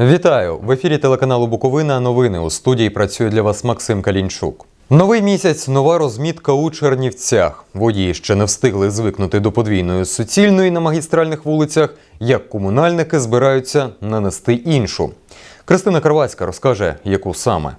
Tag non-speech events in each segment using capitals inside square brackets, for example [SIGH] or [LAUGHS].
Вітаю! В ефірі телеканалу Буковина. Новини у студії працює для вас Максим Калінчук. Новий місяць, нова розмітка у Чернівцях. Водії ще не встигли звикнути до подвійної суцільної на магістральних вулицях, як комунальники збираються нанести іншу. Кристина Карвацька розкаже, яку саме.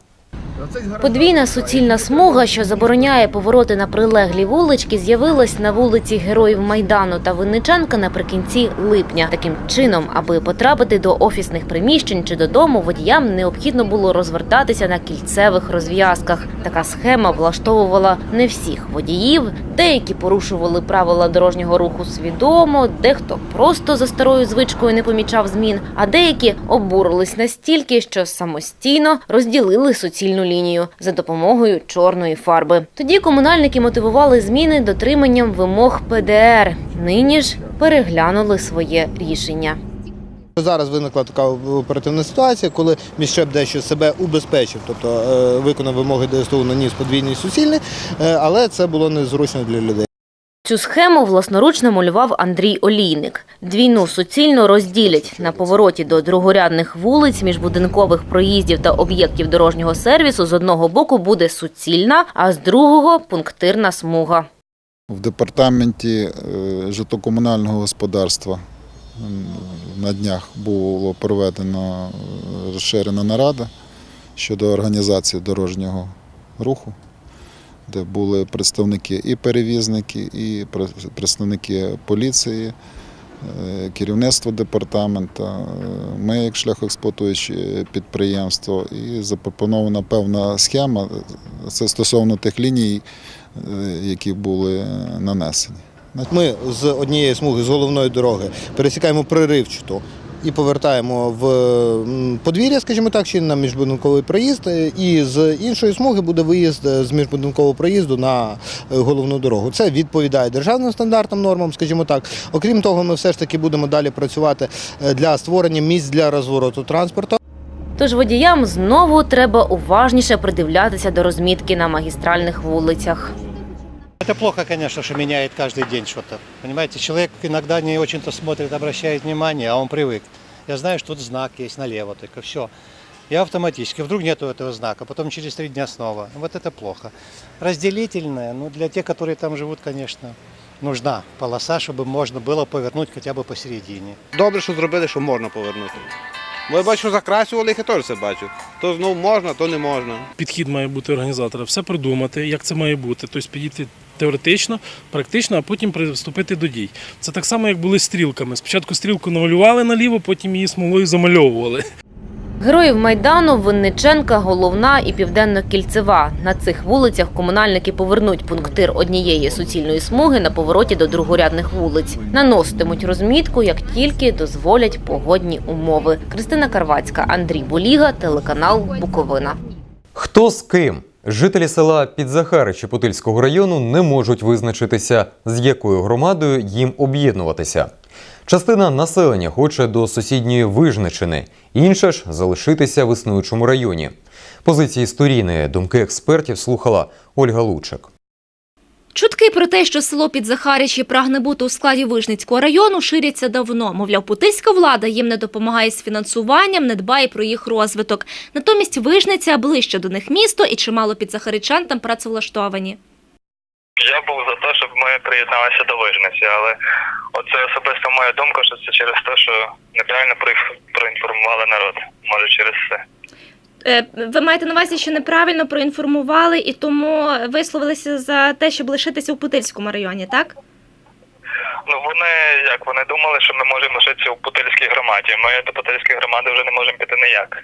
Подвійна суцільна смуга, що забороняє повороти на прилеглі вулички, з'явилась на вулиці Героїв Майдану та Винниченка наприкінці липня. Таким чином, аби потрапити до офісних приміщень чи додому, водіям необхідно було розвертатися на кільцевих розв'язках. Така схема влаштовувала не всіх водіїв. Деякі порушували правила дорожнього руху свідомо, дехто просто за старою звичкою не помічав змін, а деякі обурились настільки, що самостійно розділили суцільну лінію за допомогою чорної фарби. Тоді комунальники мотивували зміни дотриманням вимог ПДР. Нині ж переглянули своє рішення. Зараз виникла така оперативна ситуація, коли міщеб дещо себе убезпечив, тобто е, виконав вимоги ДСТУ, наніс подвійний суцільний, е, але це було незручно для людей. Цю схему власноруч намалював Андрій Олійник. Двійну суцільно розділять на повороті до другорядних вулиць, міжбудинкових проїздів та об'єктів дорожнього сервісу. З одного боку буде суцільна, а з другого пунктирна смуга. В департаменті е, житлокомунального господарства на днях було проведено е, розширена нарада щодо організації дорожнього руху, де були представники і перевізники, і представники поліції, е, керівництво департамента, е, ми як шляхоексплуатуюче підприємство, і запропонована певна схема. Це стосовно тих ліній, е, які були нанесені. Ми з однієї смуги з головної дороги пересікаємо приривчату і повертаємо в подвір'я, скажімо так, чи на міжбудинковий проїзд. е, І з іншої смуги буде виїзд е, з міжбудинкового проїзду на е, головну дорогу. Це відповідає державним стандартам, нормам, скажімо так. Окрім того, ми все ж таки будемо далі працювати для створення місць для розвороту транспорту. Тож водіям знову треба уважніше придивлятися до розмітки на магістральних вулицях. Это плохо, конечно, что меняет каждый день что-то. Понимаете, человек иногда не очень-то смотрит, обращает внимание, а он привык. Я знаю, что тут знак есть налево, только все. И автоматически. Вдруг нету этого знака, потом через три дня снова. Вот это плохо. Разделительная, ну, для тех, которые там живут, конечно, нужна полоса, чтобы можно было повернуть хотя бы посередине. Добре, що зробили, що можна повернути. Бо я бачу, що закрасювали, я теж це бачу. То знову можна, то не можна. підхід має бути організатора, все придумати, як це має бути. Тобто підійти теоретично, практично, а потім приступити до дій. Це так само, як були стрілками. Спочатку стрілку намалювали наліво, потім її смолою замальовували. Героїв Майдану, Винниченка, Головна і Південно-Кільцева. На цих вулицях комунальники повернуть пунктир однієї суцільної смуги на повороті до другорядних вулиць. Наноситимуть розмітку, як тільки дозволять погодні умови. Кристина Карвацька, Андрій Боліга, телеканал Буковина. Хто з ким? Жителі села Підзахаричі Путильського району не можуть визначитися, з якою громадою їм об'єднуватися. Частина населення хоче до сусідньої Вижничини, інша ж залишитися в існуючому районі. Позиції сторіни, думки експертів слухала Ольга Лучик. Чутки про те, що село Підзахаричі прагне бути у складі Вижницького району, ширяться давно. Мовляв, путильська влада їм не допомагає з фінансуванням, не дбає про їх розвиток. Натомість Вижниця ближче до них місто і чимало підзахаричан там працевлаштовані. Я був за те, щоб ми приєдналися до вижниці, але оце особисто моя думка, що це через те, що неправильно проінформували народ. Може через це. Е, Ви маєте на увазі, що неправильно проінформували і тому висловилися за те, щоб лишитися у Путильському районі, так? Ну вони як вони думали, що ми можемо лишитися у Путильській громаді. Ми до Путильської громади вже не можемо піти ніяк.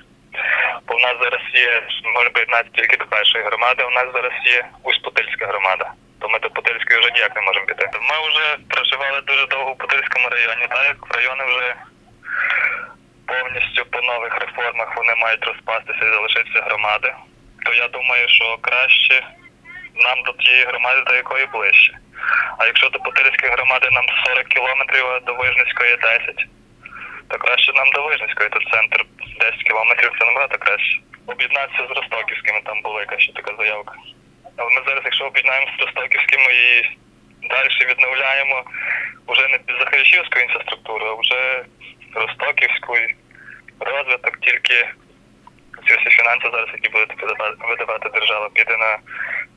Бо в нас зараз є, може приєднатися тільки до першої громади, у нас зараз є Усть-Путильська громада. То ми до Путильської вже ніяк не можемо піти. Ми вже проживали дуже довго в Путильському районі, так як в райони вже повністю по нових реформах вони мають розпастися і залишитися громади, то я думаю, що краще нам до тієї громади, до якої ближче. А якщо до Путильської громади нам 40 кілометрів, а до Вижницької 10, то краще нам до Вижницької, то центр 10 кілометрів це набагато краще. Об'єднатися з Ростоківськими там була якась ще така заявка. Але ми зараз, якщо об'єднаємо з Ростоківськими і далі відновляємо вже не під Захарячівську інфраструктуру, а вже Ростоківську розвиток, тільки ці всі фінанси зараз, які буде видавати- держава, піде на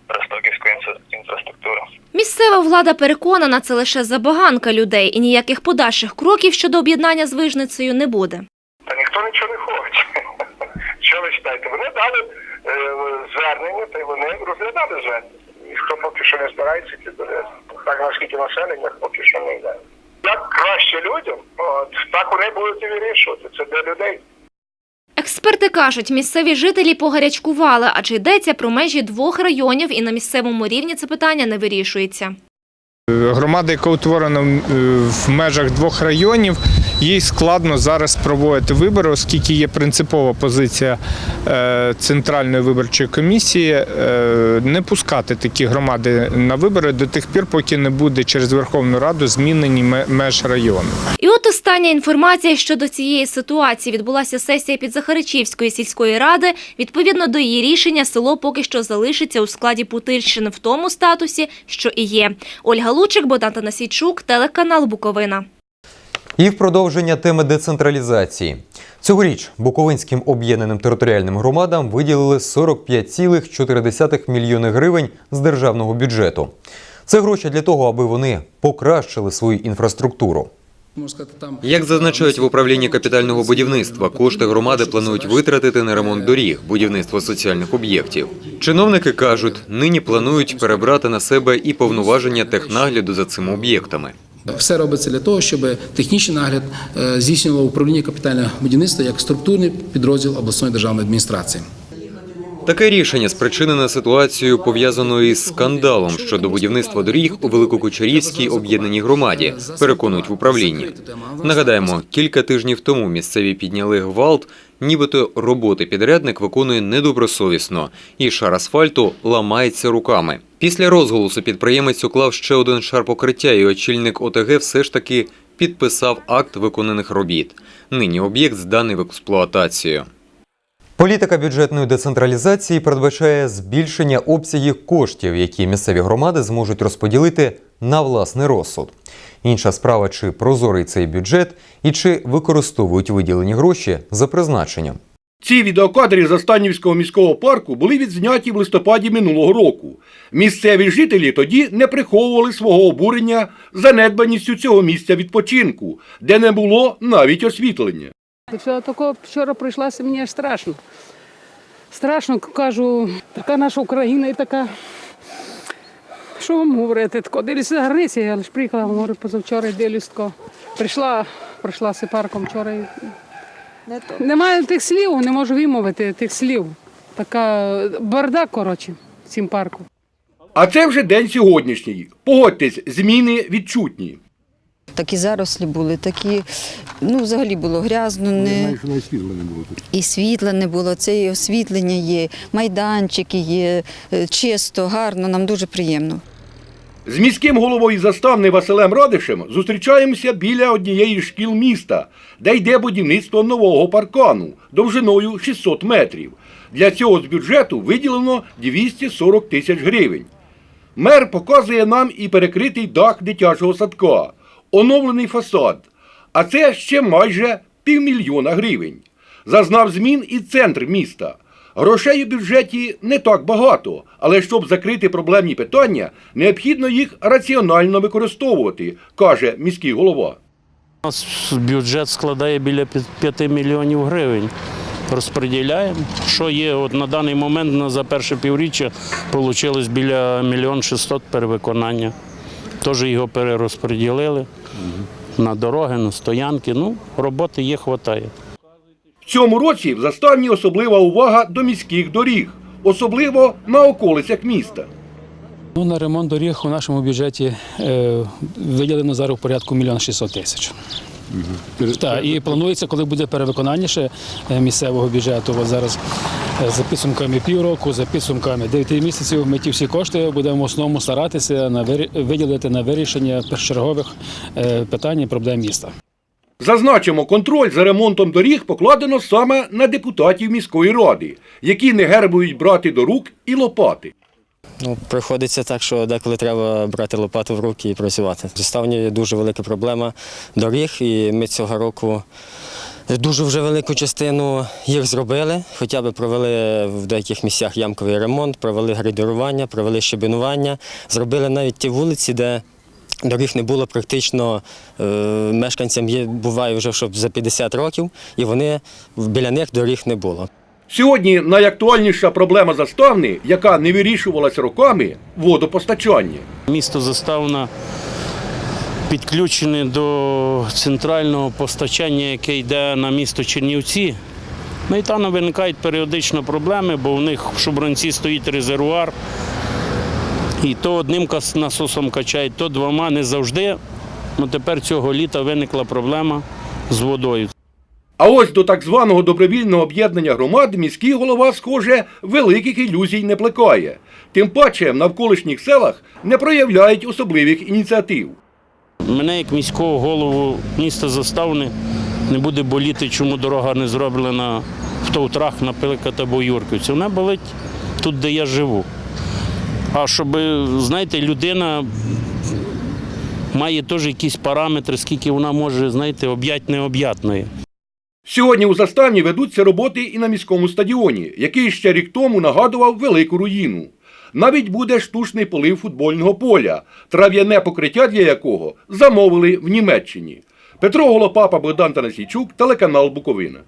Ростоківську інфра- інфраструктуру. Місцева влада переконана, це лише забаганка людей і ніяких подальших кроків щодо об'єднання з Вижницею не буде. Та ніхто нічого не хоче. Що ви читаєте? Вони дали е, звернення, та й вони розглядали звернення. Ніхто поки що не збирається. Так наскільки населення, поки що не йде. Як краще людям, от, так вони будуть і вирішувати. Це для людей. Експерти кажуть, місцеві жителі погарячкували, адже йдеться про межі двох районів, і на місцевому рівні це питання не вирішується. Громада, яка утворена е, в межах двох районів, їй складно зараз проводити вибори, оскільки є принципова позиція е, Центральної виборчої комісії е, не пускати такі громади на вибори до тих пір, поки не буде через Верховну Раду змінені меж району. І от остання інформація щодо цієї ситуації. Відбулася сесія Підзахаричівської сільської ради. Відповідно до її рішення, село поки що залишиться у складі Путильщини в тому статусі, що і є. Ольга Лучик, Богдан Танасійчук, телеканал Буковина. І в продовження теми децентралізації. Цьогоріч Буковинським об'єднаним територіальним громадам виділили 45,4 мільйони гривень з державного бюджету. Це гроші для того, аби вони покращили свою інфраструктуру. Як зазначають в управлінні капітального будівництва, кошти громади планують витратити на ремонт доріг, будівництво соціальних об'єктів. Чиновники кажуть, нині планують перебрати на себе і повноваження технагляду за цими об'єктами. Все робиться для того, щоб технічний нагляд е, здійснювало управління капітального будівництва як структурний підрозділ обласної державної адміністрації. Таке рішення спричинене ситуацією, пов'язаною із скандалом щодо будівництва доріг у Великокучерівській об'єднаній громаді, переконують в управлінні. Нагадаємо, кілька тижнів тому місцеві підняли гвалт, нібито роботи підрядник виконує недобросовісно, і шар асфальту ламається руками. Після розголосу підприємець уклав ще один шар покриття, і очільник ОТГ все ж таки підписав акт виконаних робіт. Нині об'єкт зданий в експлуатацію. Політика бюджетної децентралізації передбачає збільшення обсягів коштів, які місцеві громади зможуть розподілити на власний розсуд. Інша справа, чи прозорий цей бюджет і чи використовують виділені гроші за призначенням. Ці відеокадри з Останнівського міського парку були відзняті в листопаді минулого року. Місцеві жителі тоді не приховували свого обурення занедбаністю цього місця відпочинку, де не було навіть освітлення. Все такого вчора прийшлася, мені аж страшно. Страшно, кажу, така наша Україна і така. Що вам говорити? Тако, дивлюся за границі, я лише приїхала, говорю, позавчора дивлюсь тако. Прийшла, пройшлася парком вчора. І... Немає тих слів, не можу вимовити тих слів. Така бардак, коротше, в цім парку. А це вже день сьогоднішній. Погодьтесь, зміни відчутні. Такі зарослі були, такі, ну взагалі було грязно, не... світло не було. і світла не було, це і освітлення є, майданчики є, е, чисто, гарно, нам дуже приємно. З міським головою заставни Василем Радишем зустрічаємося біля однієї з шкіл міста, де йде будівництво нового паркану довжиною 600 метрів. Для цього з бюджету виділено 240 тисяч гривень. Мер показує нам і перекритий дах дитячого садка, оновлений фасад, а це ще майже півмільйона гривень. Зазнав змін і центр міста. Грошей у бюджеті не так багато, але щоб закрити проблемні питання, необхідно їх раціонально використовувати, каже міський голова. У нас бюджет складає біля 5 мільйонів гривень. Розподіляємо. Що є от на даний момент на за перше півріччя вийшло біля мільйон 600 перевиконання. Теж його перерозподілили на дороги, на стоянки. Ну, роботи є, вистачає. В цьому році в заставні особлива увага до міських доріг, особливо на околицях міста. Ну, на ремонт доріг у нашому бюджеті е, виділено зараз в порядку мільйон 600 тисяч. Так, і планується, коли буде перевиконання ще е, місцевого бюджету. От зараз за підсумками півроку, за підсумками 9 місяців ми ті всі кошти будемо в основному старатися на виділити на вирішення першочергових е, питань і проблем міста. Зазначимо, контроль за ремонтом доріг покладено саме на депутатів міської ради, які не гербують брати до рук і лопати. Ну, приходиться так, що деколи треба брати лопату в руки і працювати. Заставні дуже велика проблема доріг, і ми цього року Дуже вже велику частину їх зробили, хоча б провели в деяких місцях ямковий ремонт, провели грейдерування, провели щебенування, зробили навіть ті вулиці, де доріг не було практично е, мешканцям є, буває вже щоб за 50 років, і вони біля них доріг не було. Сьогодні найактуальніша проблема заставни, яка не вирішувалась роками водопостачання. Місто Заставна підключене до центрального постачання, яке йде на місто Чернівці. Ну і там виникають періодично проблеми, бо у них в Шубранці стоїть резервуар. І то одним насосом качають, то двома не завжди. Ну, тепер цього літа виникла проблема з водою. А ось до так званого добровільного об'єднання громад міський голова, схоже, великих ілюзій не плекає. Тим паче в навколишніх селах не проявляють особливих ініціатив. Мене, як міського голову міста Заставни, не буде боліти, чому дорога не зроблена в Товтрах, наприклад, або Юрківці. Вона болить тут, де я живу. А щоб, знаєте, людина має теж якісь параметри, скільки вона може, знаєте, об'ять необ'ятної. Сьогодні у заставні ведуться роботи і на міському стадіоні, який ще рік тому нагадував велику руїну. Навіть буде штучний полив футбольного поля, трав'яне покриття для якого замовили в Німеччині. Петро Голопапа, Богдан Танасійчук, телеканал Буковина.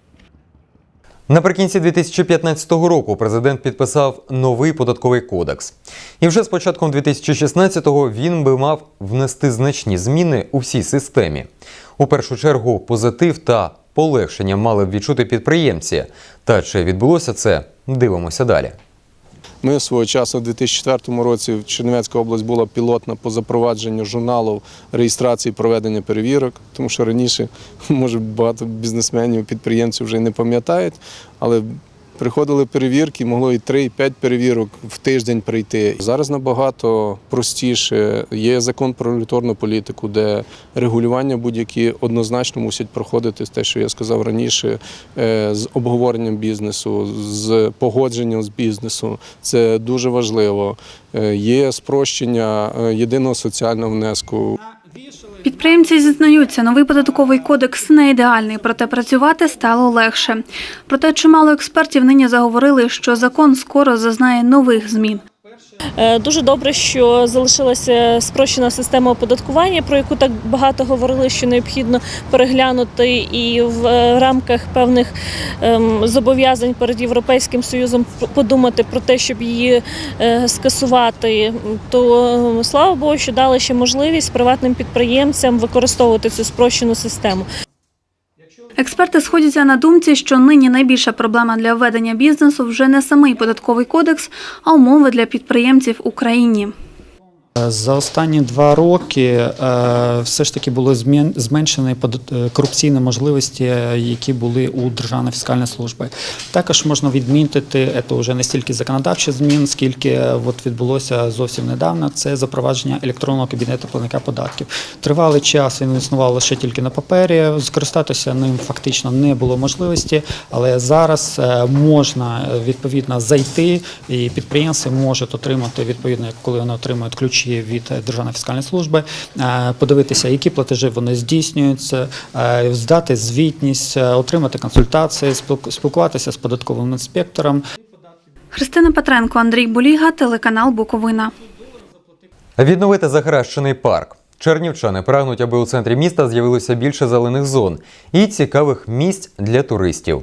Наприкінці 2015 року президент підписав новий податковий кодекс. І вже з початком 2016-го він би мав внести значні зміни у всій системі. У першу чергу позитив та полегшення мали б відчути підприємці. Та чи відбулося це? Дивимося далі. Ми свого часу у 2004 році в Чернівецька область була пілотна по запровадженню журналу реєстрації проведення перевірок, тому що раніше, [LAUGHS] може, багато бізнесменів, підприємців вже не пам'ятають, але приходили перевірки, могло і 3, і 5 перевірок в тиждень прийти. Зараз набагато простіше. Є закон про регуляторну політику, де регулювання будь-які однозначно мусять проходити те, що я сказав раніше, е, з обговоренням бізнесу, з погодженням з бізнесу. Це дуже важливо. Е, Є спрощення е, єдиного соціального внеску. Підприємці зізнаються, новий податковий кодекс не ідеальний, проте працювати стало легше. Проте чимало експертів нині заговорили, що закон скоро зазнає нових змін. Е, Дуже добре, що залишилася спрощена система оподаткування, про яку так багато говорили, що необхідно переглянути і в е, рамках певних ем, зобов'язань перед Європейським Союзом подумати про те, щоб її е, скасувати. То е, слава Богу, що дали ще можливість приватним підприємцям використовувати цю спрощену систему. Експерти сходяться на думці, що нині найбільша проблема для введення бізнесу вже не самий податковий кодекс, а умови для підприємців в Україні. За останні два роки е, все ж таки змін- зменшені е, корупційні можливості, е, які були у Державної фіскальної служби. Також можна відмітити, це вже не стільки законодавчих змін, скільки е, от відбулося зовсім недавно. Це запровадження електронного кабінету платника податків. Тривалий час він існував лише тільки на папері. Скористатися ним фактично не було можливості, але зараз е, можна е, відповідно зайти, і підприємці можуть отримати відповідно, коли вони отримують ключі від Державної фіскальної служби, е, подивитися, які платежі вони здійснюються, е, здати звітність, е, отримати консультації, спілкуватися з податковим інспектором. Христина Петренко, Андрій Боліга, телеканал Буковина. Відновити захаращений парк. Чернівчани прагнуть, аби у центрі міста з'явилося більше зелених зон і цікавих місць для туристів.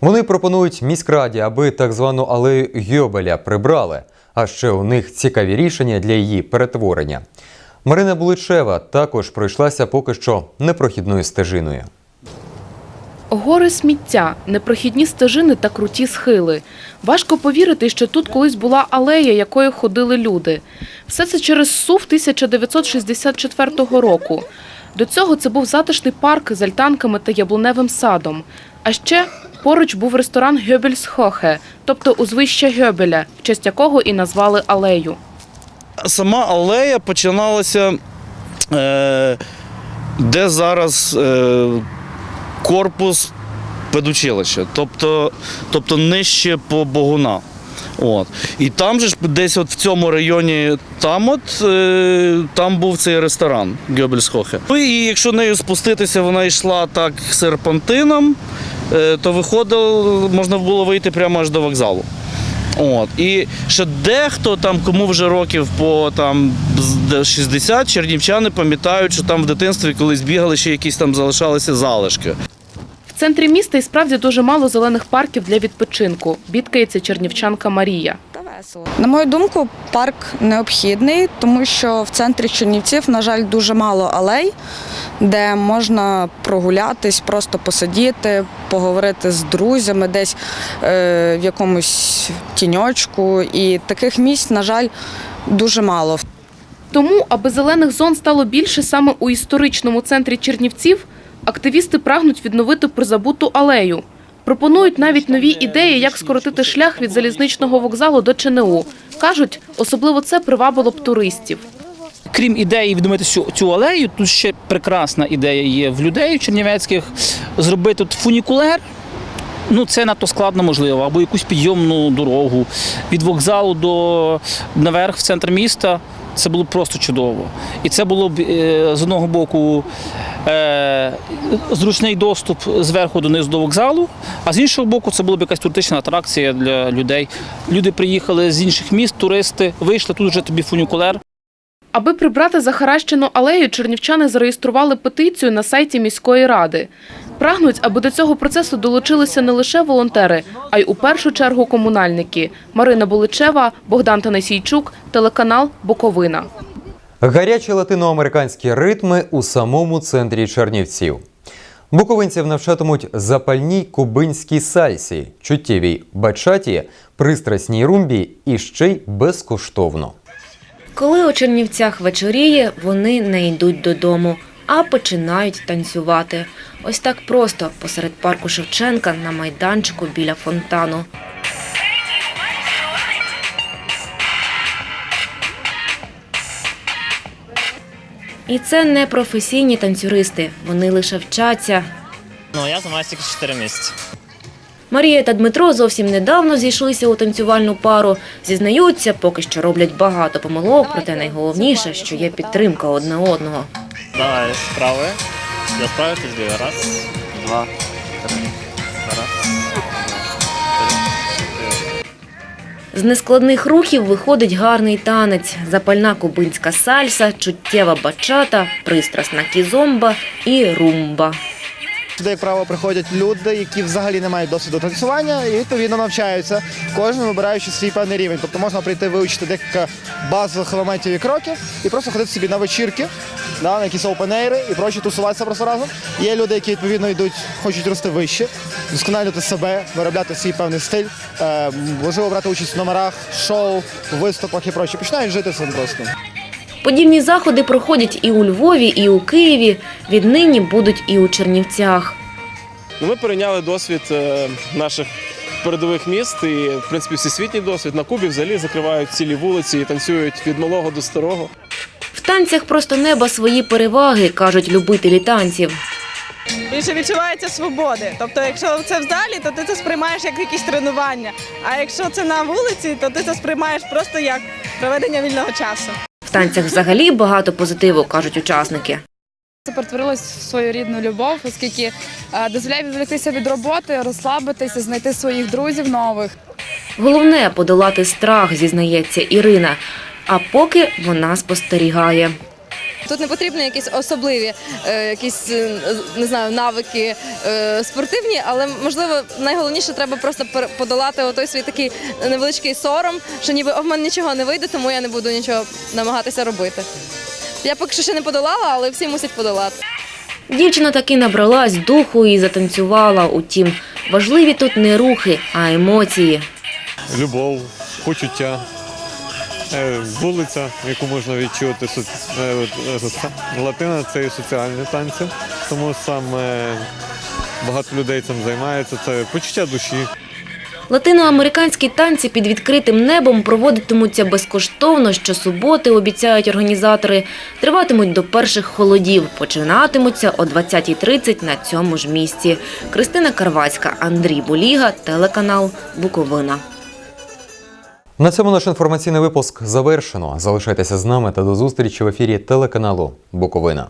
Вони пропонують міськраді, аби так звану алею Гьобеля прибрали, а ще у них цікаві рішення для її перетворення. Марина Буличева також пройшлася поки що непрохідною стежиною. Гори сміття, непрохідні стежини та круті схили. Важко повірити, що тут колись була алея, якою ходили люди. Все це через СУВ 1964 року. До цього це був затишний парк з альтанками та яблуневим садом. А ще поруч був ресторан Гьобельсхохе, тобто узвище Гьобеля, в честь якого і назвали алею. Сама алея починалася, е, де зараз е, корпус педучилища, тобто, тобто нижче по Богуна. От. І там же ж десь от в цьому районі, там от е, там був цей ресторан Гьобельсхохе. Ну і якщо нею спуститися, вона йшла так серпантином, то виходило, можна було вийти прямо аж до вокзалу. От. І ще дехто там, кому вже років по там з- 60, чернівчани пам'ятають, що там в дитинстві колись бігали, ще якісь там залишалися залишки. В центрі міста і справді дуже мало зелених парків для відпочинку. Бідкається чернівчанка Марія. На мою думку, парк необхідний, тому що в центрі Чернівців, на жаль, дуже мало алей, де можна прогулятись, просто посидіти, поговорити з друзями десь е, в якомусь тіньочку. І таких місць, на жаль, дуже мало. Тому, аби зелених зон стало більше саме у історичному центрі Чернівців, активісти прагнуть відновити призабуту алею. Пропонують навіть нові ідеї, як скоротити шлях від залізничного вокзалу до ЧНУ. Кажуть, особливо це привабило б туристів. Крім ідеї відновити цю, алею, тут ще прекрасна ідея є в людей чернівецьких зробити тут фунікулер. Ну, це надто складно можливо, або якусь підйомну дорогу від вокзалу до наверх в центр міста. Це було б просто чудово. І це було б е, з одного боку зручний доступ зверху донизу до вокзалу, а з іншого боку, це була б якась туристична атракція для людей. Люди приїхали з інших міст, туристи, вийшли, тут вже тобі фунікулер. Аби прибрати захаращену алею, чернівчани зареєстрували петицію на сайті міської ради. Прагнуть, аби до цього процесу долучилися не лише волонтери, а й у першу чергу комунальники. Марина Буличева, Богдан Танасійчук, телеканал Буковина. Гарячі латиноамериканські ритми у самому центрі Чернівців. Буковинців навчатимуть запальній кубинській сальсі, чуттєвій бачаті, пристрасній румбі і ще й безкоштовно. Коли у Чернівцях вечоріє, вони не йдуть додому, а починають танцювати. Ось так просто посеред парку Шевченка на майданчику біля фонтану. І це не професійні танцюристи, вони лише вчаться. Ну, я займаюся тільки 4 місяці. Марія та Дмитро зовсім недавно зійшлися у танцювальну пару. Зізнаються, поки що роблять багато помилок, проте найголовніше, що є підтримка одне одного. Давай, справи. Я справи ти. Раз, два, три. З нескладних рухів виходить гарний танець, запальна кубинська сальса, чуттєва бачата, пристрасна кізомба і румба. Сюди, як правило, приходять люди, які взагалі не мають досвіду танцювання, і відповідно навчаються, кожен вибираючи свій певний рівень. Тобто можна прийти вивчити декілька базових елементів і кроків і просто ходити собі на вечірки, да, на якісь опенейри і прочі тусуватися просто разом. Є люди, які відповідно йдуть, хочуть рости вище, вдосконалювати себе, виробляти свій певний стиль, е, можливо брати участь в номерах, шоу, виступах і прочі. Починають жити цим просто. Подібні заходи проходять і у Львові, і у Києві. Віднині будуть і у Чернівцях. Ну, Ми перейняли досвід е, наших передових міст і, в принципі, всесвітній досвід. На Кубі взагалі закривають цілі вулиці і танцюють від малого до старого. В танцях просто неба свої переваги, кажуть любителі танців. Більше відчувається свободи. Тобто, якщо це в залі, то ти це сприймаєш як якісь тренування. А якщо це на вулиці, то ти це сприймаєш просто як проведення вільного часу. В танцях взагалі багато позитиву, кажуть учасники. Це перетворилось в свою рідну любов, оскільки е, дозволяє відволіктися від роботи, розслабитися, знайти своїх друзів нових. Головне подолати страх, зізнається Ірина. А поки вона спостерігає. Тут не потрібні якісь особливі, е, якісь е, не знаю, навики е, спортивні, але можливо найголовніше треба просто подолати отой свій такий невеличкий сором, що ніби «О, в мене нічого не вийде, тому я не буду нічого намагатися робити. Я поки що ще не подолала, але всі мусять подолати. Дівчина таки набралась духу і затанцювала. Утім, важливі тут не рухи, а емоції. любов, почуття, вулиця, яку можна відчути. Е, е, Латина це і соціальні танці, тому саме багато людей цим займається. Це почуття душі. Латиноамериканські танці під відкритим небом проводитимуться безкоштовно щосуботи, обіцяють організатори. Триватимуть до перших холодів. Починатимуться о 20.30 на цьому ж місці. Кристина Карвацька, Андрій Буліга, телеканал Буковина. На цьому наш інформаційний випуск завершено. Залишайтеся з нами та до зустрічі в ефірі телеканалу Буковина.